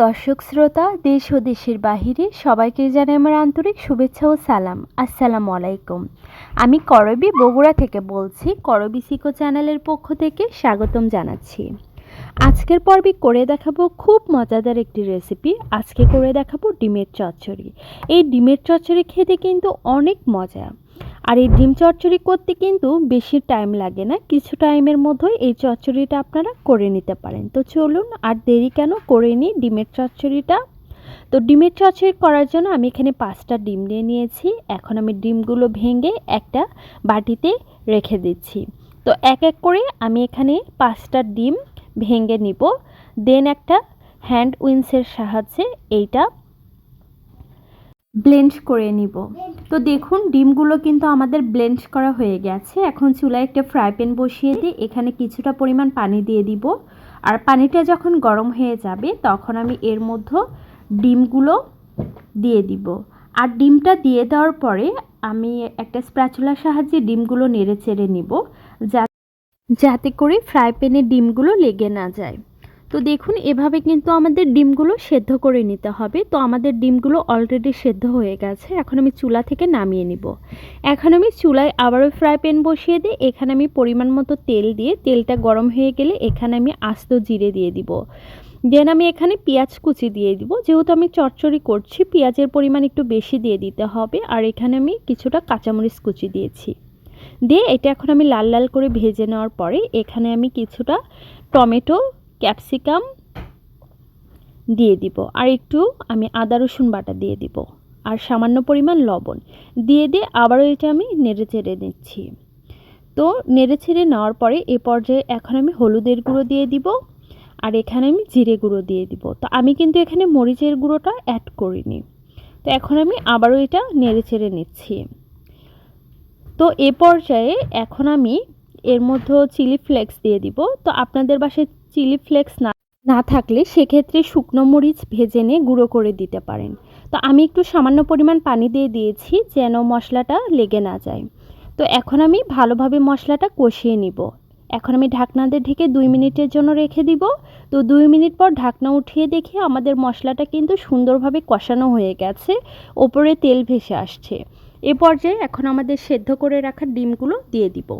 দর্শক, শ্রোতা, দেশ ও দেশের বাহিরে সবাইকে জানাই আমার আন্তরিক শুভেচ্ছা ও সালাম। আসসালামু আলাইকুম। আমি করবি বগুড়া থেকে বলছি, করবি সিকো চ্যানেলের পক্ষ থেকে স্বাগতম জানাচ্ছি। আজকের পর্বে করে দেখাবো খুব মজাদার একটি রেসিপি। আজকে করে দেখাবো ডিমের চচ্চড়ি। এই ডিমের চচ্চড়ি খেতে কিন্তু অনেক মজা। আর এই ডিম চচ্চড়ি করতে কিন্তু বেশি টাইম লাগে না। কিছু টাইমের মধ্যেই এই চচ্চড়িটা আপনারা করে নিতে পারেন। তো চলুন আর দেরি কেন করে নিই ডিমের চচ্চড়িটা। তো ডিমের চচ্চড়ি করার জন্য আমি এখানে পাঁচটা ডিম নিয়ে নিয়েছি। এখন আমি ডিমগুলো ভেঙে একটা বাটিতে রেখে দিচ্ছি। তো এক এক করে আমি এখানে পাঁচটা ডিম ভেঙে নিব। দেন একটা হ্যান্ড উইন্সের সাহায্যে এইটা ব্লেন্ড করে নিব। তো দেখুন, ডিমগুলো কিন্তু আমাদের ব্লেন্ড করা হয়ে গেছে। এখন চুলায় একটা ফ্রাই প্যান বসিয়ে দিয়ে এখানে কিছুটা পরিমাণ পানি দিয়ে দিব। আর পানিটা যখন গরম হয়ে যাবে, তখন আমি এর মধ্যে ডিমগুলো দিয়ে দিব। আর ডিমটা দিয়ে দেওয়ার পরে আমি একটা স্প্র্যাচুলার সাহায্যে ডিমগুলো নেড়ে চেড়ে নিব যাতে করে ফ্রাই প্যানে ডিমগুলো লেগে না যায়। তো দেখুন, এভাবে কিন্তু আমাদের ডিমগুলো সেদ্ধ করে নিতে হবে। তো আমাদের ডিমগুলো অলরেডি সেদ্ধ হয়ে গেছে। এখন আমি চুলা থেকে নামিয়ে নিব। এখন আমি চুলায় আবারও ফ্রাই প্যান বসিয়ে দিই এখানে আমি পরিমাণ মতো তেল দিয়ে, তেলটা গরম হয়ে গেলে এখানে আমি আস্ত জিরে দিয়ে দিব। দেন আমি এখানে পেঁয়াজ কুচি দিয়ে দিব। যেহেতু আমি চচ্চড়ি করছি, পেঁয়াজের পরিমাণ একটু বেশি দিয়ে দিতে হবে। আর এখানে আমি কিছুটা কাঁচামরিচ কুচি দিয়েছি। দিয়ে এটা এখন আমি লাল লাল করে ভেজে নেওয়ার পরে, এখানে আমি কিছুটা টমেটো ক্যাপসিকাম দিয়ে দিব। আর একটু আমি আদা, রসুন বাটা দিয়ে দিব। আর সামান্য পরিমাণ লবণ দিয়ে দিয়ে আবারও এটা আমি নেড়ে চেড়ে নিচ্ছি। তো নেড়ে ছেড়ে নেওয়ার পরে এ পর্যায়ে এখন আমি হলুদের গুঁড়ো দিয়ে দিব। আর এখানে আমি জিরে গুঁড়ো দিয়ে দিব। তো আমি কিন্তু এখানে মরিচের গুঁড়োটা অ্যাড করিনি। তো এখন আমি আবারও এটা নেড়ে চেড়ে নিচ্ছি। তো এ পর্যায়ে এখন আমি এর মধ্যে চিলি ফ্লেক্স দিয়ে দিব। তো আপনাদের বাসায় চিলি ফ্লেক্স না না থাকলে সেক্ষেত্রে শুকনো মরিচ ভেজে নিয়ে গুঁড়ো করে দিতে পারেন। তো আমি একটু সামান্য পরিমাণ পানি দিয়ে দিয়েছি যেন মশলাটা লেগে না যায়। তো এখন আমি ভালোভাবে মশলাটা কষিয়ে নিব। এখন আমি ঢাকনা দিয়ে ঢেকে দুই মিনিটের জন্য রেখে দিব। তো দুই মিনিট পর ঢাকনা উঠিয়ে দেখি আমাদের মশলাটা কিন্তু সুন্দরভাবে কষানো হয়ে গেছে। ওপরে তেল ভেসে আসছে। এ পর্যায়ে এখন আমাদের সেদ্ধ করে রাখা ডিমগুলো দিয়ে দিব।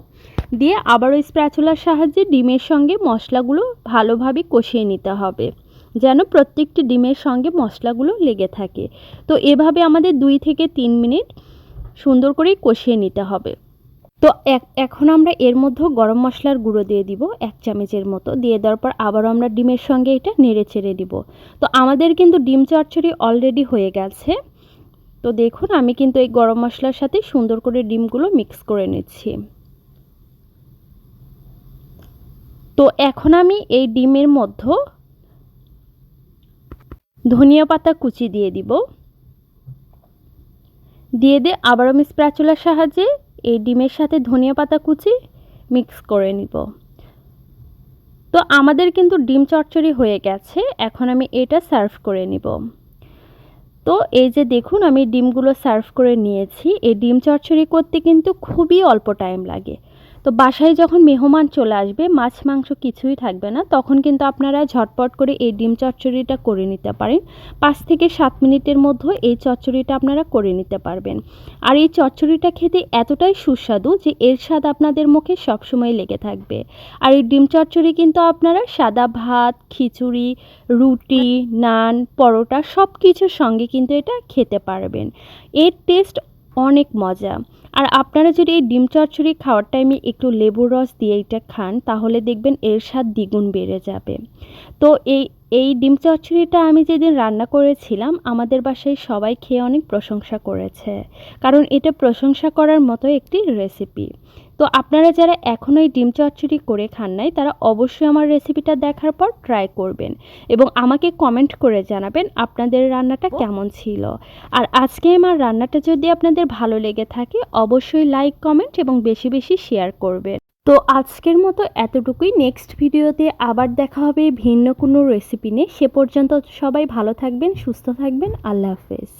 দিয়ে আবারও স্প্র্যাচুলার সাহায্যে ডিমের সঙ্গে মশলাগুলো ভালোভাবে কষিয়ে নিতে হবে, যেন প্রত্যেকটি ডিমের সঙ্গে মশলাগুলো লেগে থাকে। তো এভাবে আমাদের দুই থেকে তিন মিনিট সুন্দর করে কষিয়ে নিতে হবে। তো এখন আমরা এর মধ্যেও গরম মশলার গুঁড়ো দিয়ে দিব এক চামচের মতো। দিয়ে দেওয়ার পর আবারও আমরা ডিমের সঙ্গে এটা নেড়ে চেড়ে দিব। তো আমাদের কিন্তু ডিম চচ্চড়ি অলরেডি হয়ে গেছে। তো দেখুন, আমি কিন্তু এই গরম মশলার সাথে সুন্দর করে ডিমগুলো মিক্স করে নিচ্ছি। তো এখন আমি এই ডিমের মধ্যে ধনিয়া পাতা কুচি দিয়ে দিব। দিয়ে দিয়ে আবার আমি স্প্র্যাচুলার সাহায্যে এই ডিমের সাথে ধনিয়া পাতা কুচি মিক্স করে নিব। তো আমাদের কিন্তু ডিম চচ্চড়ি হয়ে গেছে, এখন আমি এটা সার্ভ করে নিব। তো এই যে দেখুন, আমি ডিমগুলো সার্ভ করে নিয়েছি। এই ডিম চচ্চড়ি করতে কিন্তু খুবই অল্প টাইম লাগে। তো বাসায় যখন মেহমান চলে আসবে, মাছ, মাংস কিছুই থাকবে না, তখন কিন্তু আপনারা ঝটপট করে এই ডিম চচ্চড়িটা করে নিতে পারেন। পাঁচ থেকে সাত মিনিটের মধ্যে এই চচ্চড়িটা আপনারা করে নিতে পারবেন। আর এই চচ্চড়িটা খেতে এতটাই সুস্বাদু যে এর স্বাদ আপনাদের মুখে সবসময় লেগে থাকবে। আর এই ডিম চচ্চড়ি কিন্তু আপনারা সাদা ভাত, খিচুড়ি, রুটি, নান, পরোটা সব কিছুর সঙ্গে কিন্তু এটা খেতে পারবেন। এর টেস্ট অনেক মজা। আর আপনারা যদি এই ডিম চচ্চড়ি খাওয়ার টাইমে একটু লেবুর রস দিয়ে এটা খান, তাহলে দেখবেন এর স্বাদ দ্বিগুণ বেড়ে যাবে। তো এই এই ডিম চচ্চড়িটা আমি যেদিন রান্না করেছিলাম, আমাদের বাসায় সবাই খেয়ে অনেক প্রশংসা করেছে। কারণ এটা প্রশংসা করার মতো একটি রেসিপি তো আপনারা যারা এখনও এই ডিম চচ্চড়ি করে খান নাই, তারা অবশ্যই আমার রেসিপিটা দেখার পর ট্রাই করবেন এবং আমাকে কমেন্ট করে জানাবেন আপনাদের রান্নাটা কেমন ছিল। আর আজকে আমার রান্নাটা যদি আপনাদের ভালো লেগে থাকে, অবশ্যই লাইক কমেন্ট এবং বেশি বেশি শেয়ার করবেন। তো আজকের মতো এতটুকুই। নেক্সট ভিডিওতে আবার দেখা হবে ভিন্ন কোনো রেসিপি নিয়ে। সে পর্যন্ত সবাই ভালো থাকবেন, সুস্থ থাকবেন। আল্লাহ হাফেজ।